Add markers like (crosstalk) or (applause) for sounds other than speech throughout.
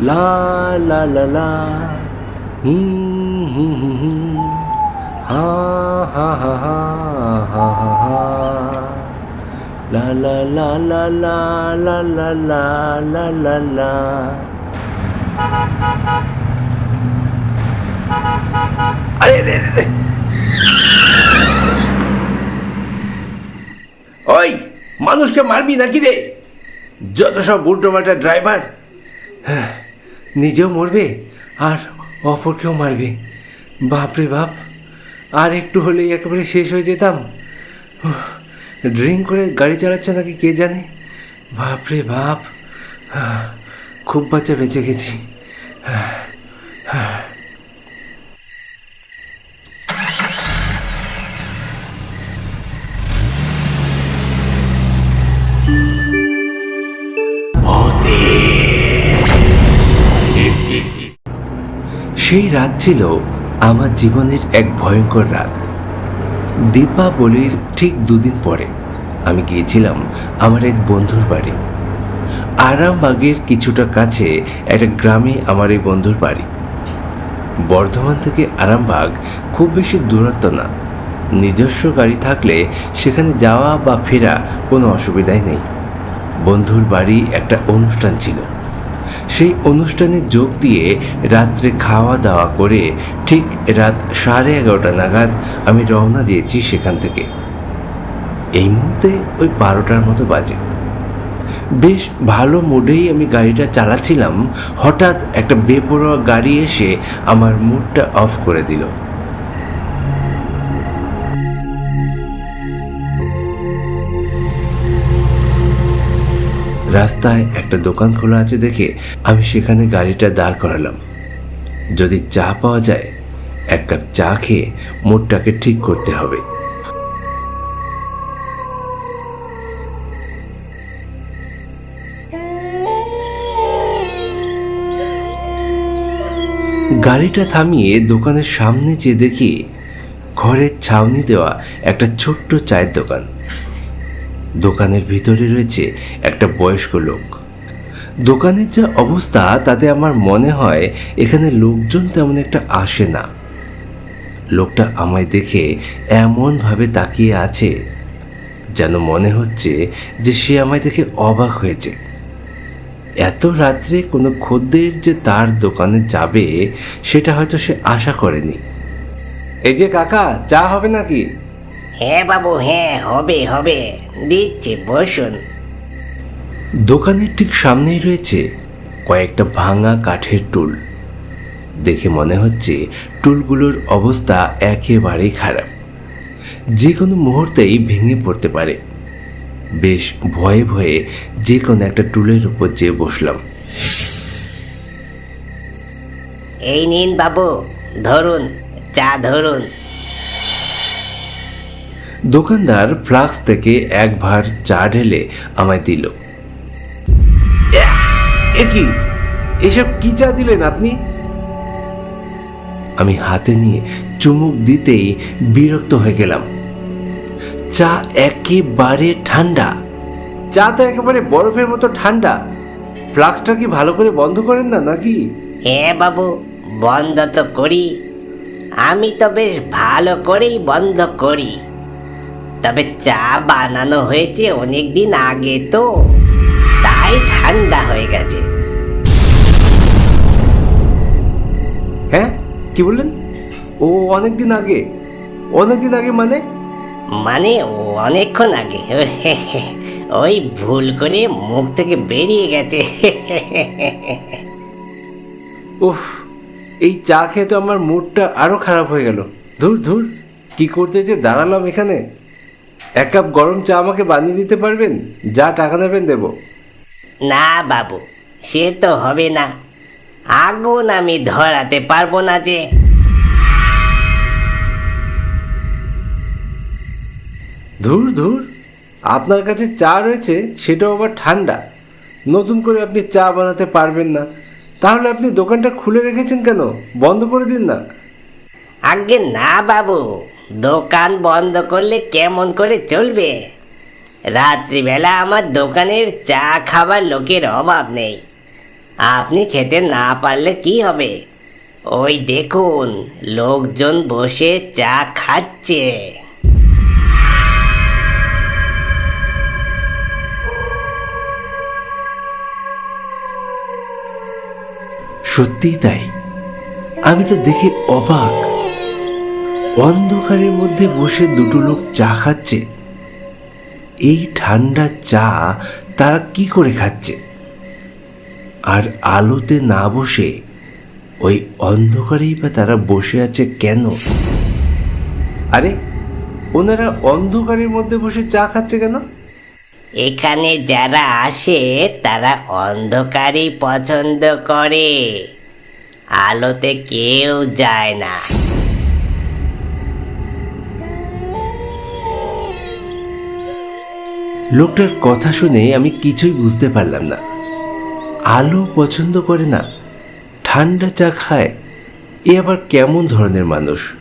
লা লা লা লা হুম হুম হুম হুম হা হা হা হা হা হা হা লা লা লা লা লা লা লা লা লা লা লা আরে রে রে। ওই মানুষকে মারবি নাকি রে? যত সব উল্টোপাল্টা ড্রাইভার হ্যাঁ। নিজেও মরবে আর অপরকেও মারবে। বাপরে বাপ, আর একটু হলেই একেবারে শেষ হয়ে যেতাম। ড্রিঙ্ক করে গাড়ি চালাচ্ছে নাকি কে জানে? বাপরে বাপ খুব বাচ্চা বেঁচে গেছি। হ্যাঁ। সেই রাত ছিল আমার জীবনের এক ভয়ঙ্কর রাত। দীপাবলির ঠিক দুদিন পরে আমি গিয়েছিলাম আমার এক বন্ধুর বাড়ি। আরামবাগের কিছুটা কাছে একটা গ্রামে আমার এই বন্ধুর বাড়ি। বর্ধমান থেকে আরামবাগ খুব বেশি দূরত্ব না। নিজস্ব গাড়ি থাকলে সেখানে যাওয়া বা ফেরা কোনো অসুবিধাই নেই। বন্ধুর বাড়ি একটা অনুষ্ঠান ছিল। সেই অনুষ্ঠানে যোগ দিয়ে রাত্রে খাওয়া দাওয়া করে ঠিক রাত সাড়ে এগারোটা নাগাদ আমি রওনা দিয়েছি সেখান থেকে। এই মুহূর্তে ওই বারোটার মতো বাজে। বেশ ভালো মুডেই আমি গাড়িটা চালাচ্ছিলাম। হঠাৎ একটা বেপরোয়া গাড়ি এসে আমার মুডটা অফ করে দিল। রাস্তায় একটা দোকান খোলা আছে দেখে আমি সেখানে গাড়িটা দাঁড় করালাম। যদি চা পাওয়া যায়, এক কাপ চা খেয়ে মোটটাকে ঠিক করতে হবে। গাড়িটা থামিয়ে দোকানের সামনে যেয়ে দেখি ঘরের ছাউনি দেওয়া একটা ছোট্ট চায়ের দোকান। দোকানের ভিতরে রয়েছে একটা বয়স্ক লোক। দোকানের যা অবস্থা, তাতে আমার মনে হয় এখানে লোকজন তেমন একটা আসে না। লোকটা আমায় দেখে এমনভাবে তাকিয়ে আছে, যেন মনে হচ্ছে যে সে আমায় দেখে অবাক হয়েছে। এত রাত্রে কোনো খদ্দের যে তার দোকানে যাবে, সেটা হয়তো সে আশা করেনি। এই যে কাকা, চা হবে নাকি? হ্যাঁ বাবু হ্যাঁ হবে হবে। দিচ্ছি বসুন। দোকানের ঠিক সামনেই রয়েছে কয়েকটা ভাঙা কাঠের টুল। দেখে মনে হচ্ছে টুলগুলোর অবস্থা একেবারেই খারাপ। যে কোনো মুহূর্তেই ভেঙে পড়তে পারে। বেশ ভয়ে ভয়ে যে কোনো একটা টুলের উপর যেয়ে বসলাম। এই নিন বাবু ধরুন চা ধরুন। দোকানদার ফ্লাক্স থেকে এক ভার চা ঢেলে আমায় দিল। এ কি? এসব কি চা দিলেন আপনি? আমি হাতে নিয়ে চুমুক দিতেই বিরক্ত হয়ে গেলাম। চা একেবারে ঠান্ডা। চা তো একেবারে বরফের মতো ঠান্ডা। ফ্লাক্সটা কি ভালো করে বন্ধ করেন না নাকি? হ্যাঁ বাবু বন্ধ তো করি। আমি তো বেশ ভালো করেই বন্ধ করি। তবে চা বানানো হয়েছে অনেক দিন আগে তো। তাই ঠান্ডা হয়ে গেছে। হ্যাঁ? কি বললেন? ও অনেক দিন আগে। অনেক দিন আগে মানে? মানে অনেকক্ষণ আগে। (laughs) ওই ভুল করে মুখ থেকে বেরিয়ে গেছে। (laughs) উফ এই চা খেয়ে তো আমার মুডটা আরও খারাপ হয়ে গেল। ধুর ধুর কি করতে যে দাঁড়ালাম এখানে? এক কাপ গরম চা আমাকে বানিয়ে দিতে পারবেন? যা টাকা নেবেন দেব। না বাবু সে তো হবে না। আগুন আমি ধরাতে পারব না যে। ধুর ধুর। আপনার কাছে চা রয়েছে সেটাও আবার ঠান্ডা। নতুন করে আপনি চা বানাতে পারবেন না। তাহলে আপনি দোকানটা খুলে রেখেছেন কেন? বন্ধ করে দিন না। আগে না বাবু দোকান বন্ধ করলে কেমন করে চলবে? রাত্রিবেলা আমার দোকানের চা খাবার লোকের অভাব নেই। আপনি খেতে না পারলে কি হবে? ওই দেখুন, লোকজন বসে চা খাচ্ছে। সত্যিই তাই। আমি তো দেখে অবাক। অন্ধকারের মধ্যে বসে দুটো লোক চা খাচ্ছে। এই ঠান্ডা চা তারা কি করে খাচ্ছে? আর আলোতে না বসে ওই অন্ধকারেই বা তারা বসে আছে কেন? আরে, ওনারা অন্ধকারের মধ্যে বসে চা খাচ্ছে কেন? এখানে যারা আসে, তারা অন্ধকারই পছন্দ করে। আলোতে কেউ যায় না। লোকটার কথা শুনে আমি কিছুই বুঝতে পারলাম না। আলো পছন্দ করে না ঠান্ডা চা খায় এ আবার কেমন ধরনের মানুষ?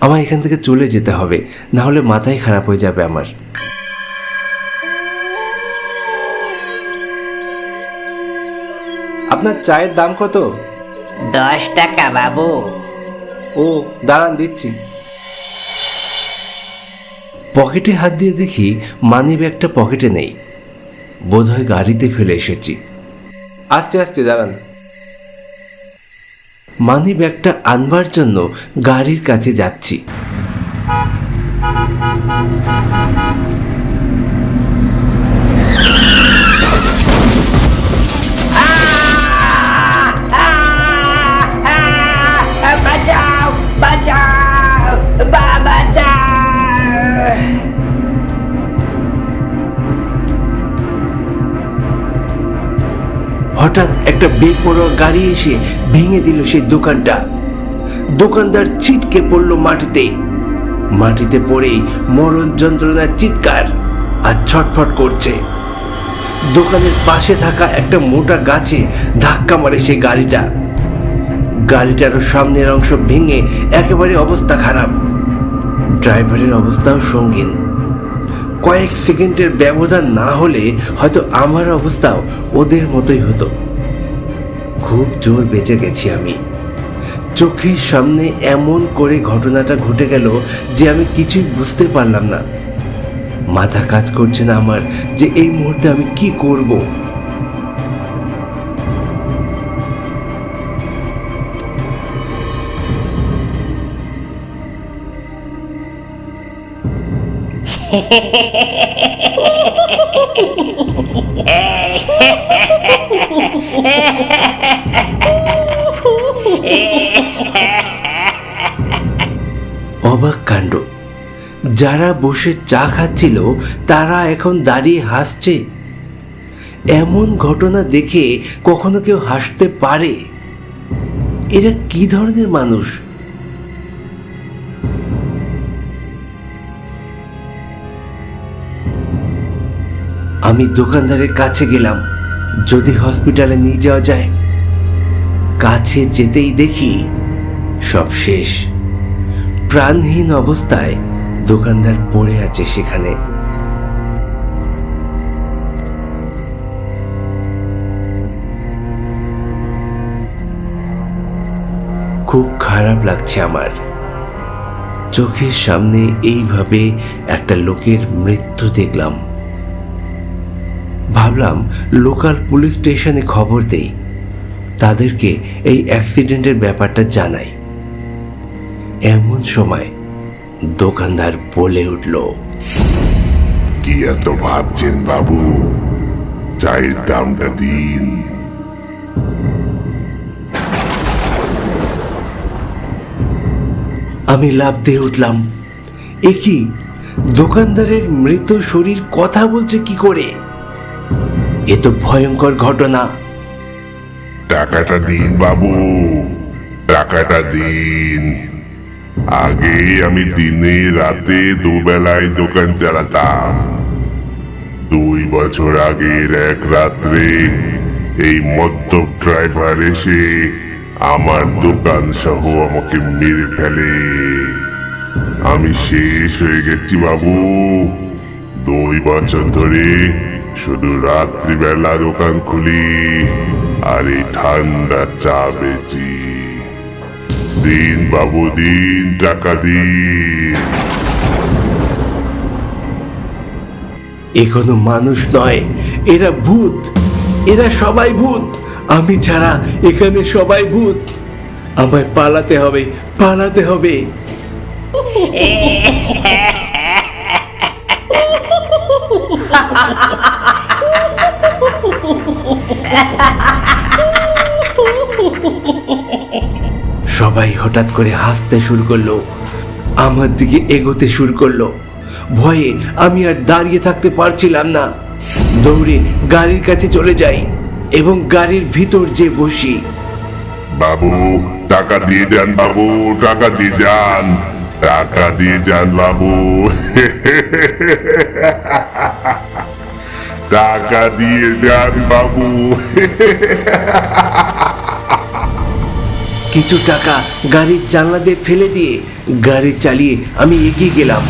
আমার এখান থেকে চলে যেতে হবে না হলে মাথায় খারাপ হয়ে যাবে আমার। আপনার চায়ের দাম কত? দশ টাকা বাবু। ও দাঁড়ান দিচ্ছি। পকেটে হাত দিয়ে দেখি মানি ব্যাগটা পকেটে নেই। বোধহয় গাড়িতে ফেলে এসেছি। আস্তে আস্তে দাঁড়ান। মানি ব্যাগটা আনবার জন্য গাড়ির কাছে যাচ্ছি। হঠাৎ একটা বেপরোয়া গাড়ি এসে ভেঙে দিল সেই দোকানটা। দোকানদার ছিটকে পড়ল মাটিতে। মাটিতে পড়েই মরণ যন্ত্রণার চিৎকার আর ছটফট করছে। দোকানের পাশে থাকা একটা মোটা গাছে ধাক্কা মারে সেই গাড়িটা। গাড়িটারও সামনের অংশ ভেঙে একেবারে অবস্থা খারাপ। ড্রাইভারের অবস্থাও সঙ্গীন। কয়েক সেকেন্ডের ব্যবধান না হলে হয়তো আমার অবস্থাও ওদের মতোই হতো। খুব জোর বেঁচে গেছি আমি। চোখের সামনে এমন করে ঘটনাটা ঘটে গেল যে আমি কিছুই বুঝতে পারলাম না। মাথা কাজ করছে না আমার যে এই মুহূর্তে আমি কি করব? অবাক কাণ্ড। যারা বসে চা খাচ্ছিল, তারা এখন দাঁড়িয়ে হাসছে। এমন ঘটনা দেখে কখনো কেউ হাসতে পারে? এরা কি ধরনের মানুষ? আমি দোকানদারের কাছে গেলাম। যদি হসপিটালে নিয়ে যাওয়া যায়, কাছে যেতেই দেখি সব শেষ। প্রাণহীন অবস্থায় দোকানদার পড়ে আছে সেখানে। খুব খারাপ লাগছে আমার। চোখের সামনে এইভাবে একটা লোকের মৃত্যু দেখলাম। ভাবলাম লোকাল পুলিশ স্টেশনে খবর দেই। তাদেরকে এই অ্যাক্সিডেন্টের ব্যাপারটা জানাই। এমন সময় দোকানদার বলে উঠল কি এত ভাবছেন বাবু? চায়ের দামটা দিন। আমি লাভ দিয়ে উঠলাম এ কি? দোকানদারের মৃত শরীর কথা বলছে কি করে? এ তো ভয়ঙ্কর ঘটনা। টাকাটা দিন, বাবু। টাকাটা দিন। আগে আমি দিনে রাতে দুবেলায় দোকান চালাতাম। দুই বছর আগের এক রাত্রে এই মদ্যপ ড্রাইভার এসে আমার দোকান সহ আমাকে মেরে ফেলে। আমি শেষ হয়ে গেছি, বাবু। দুই বছর ধরে শুধু রাত্রিবেলা দোকান খুলি আর এই ঠান্ডা চা বেচি। দিন বাবু দিন টাকা দিন। এ কোনো মানুষ নয় এরা ভূত এরা সবাই ভূত। আমি ছাড়া এখানে সবাই ভূত। আমায় পালাতে হবে পালাতে হবে। (laughs) সবাই হঠাৎ করে হাসতে শুরু করল। আমার দিকে এগোতে শুরু করল। ভয়ে আমি আর দাঁড়িয়ে থাকতে পারছিলাম না। দৌড়ে গাড়ির কাছে চলে যাই এবং গাড়ির ভিতর যে বসি। বাবু, টাকা দিয়ে যান বাবু, টাকা দিয়ে যান, টাকা দিয়ে যান বাবু। টাকা দিয়ে যান বাবু। কিছু টাকা গাড়ির জানলা দিয়ে ফেলে দিয়ে গাড়ি চালিয়ে আমি এগিয়ে গেলাম।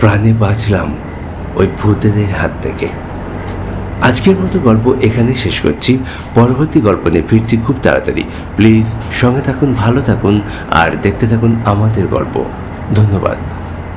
প্রাণে বাঁচলাম ওই ভূতেদের হাত থেকে। আজকের মতো গল্প এখানে শেষ করছি। পরবর্তী গল্প নিয়ে ফিরছি খুব তাড়াতাড়ি। প্লিজ সঙ্গে থাকুন, ভালো থাকুন, আর দেখতে থাকুন আমাদের গল্প। ধন্যবাদ।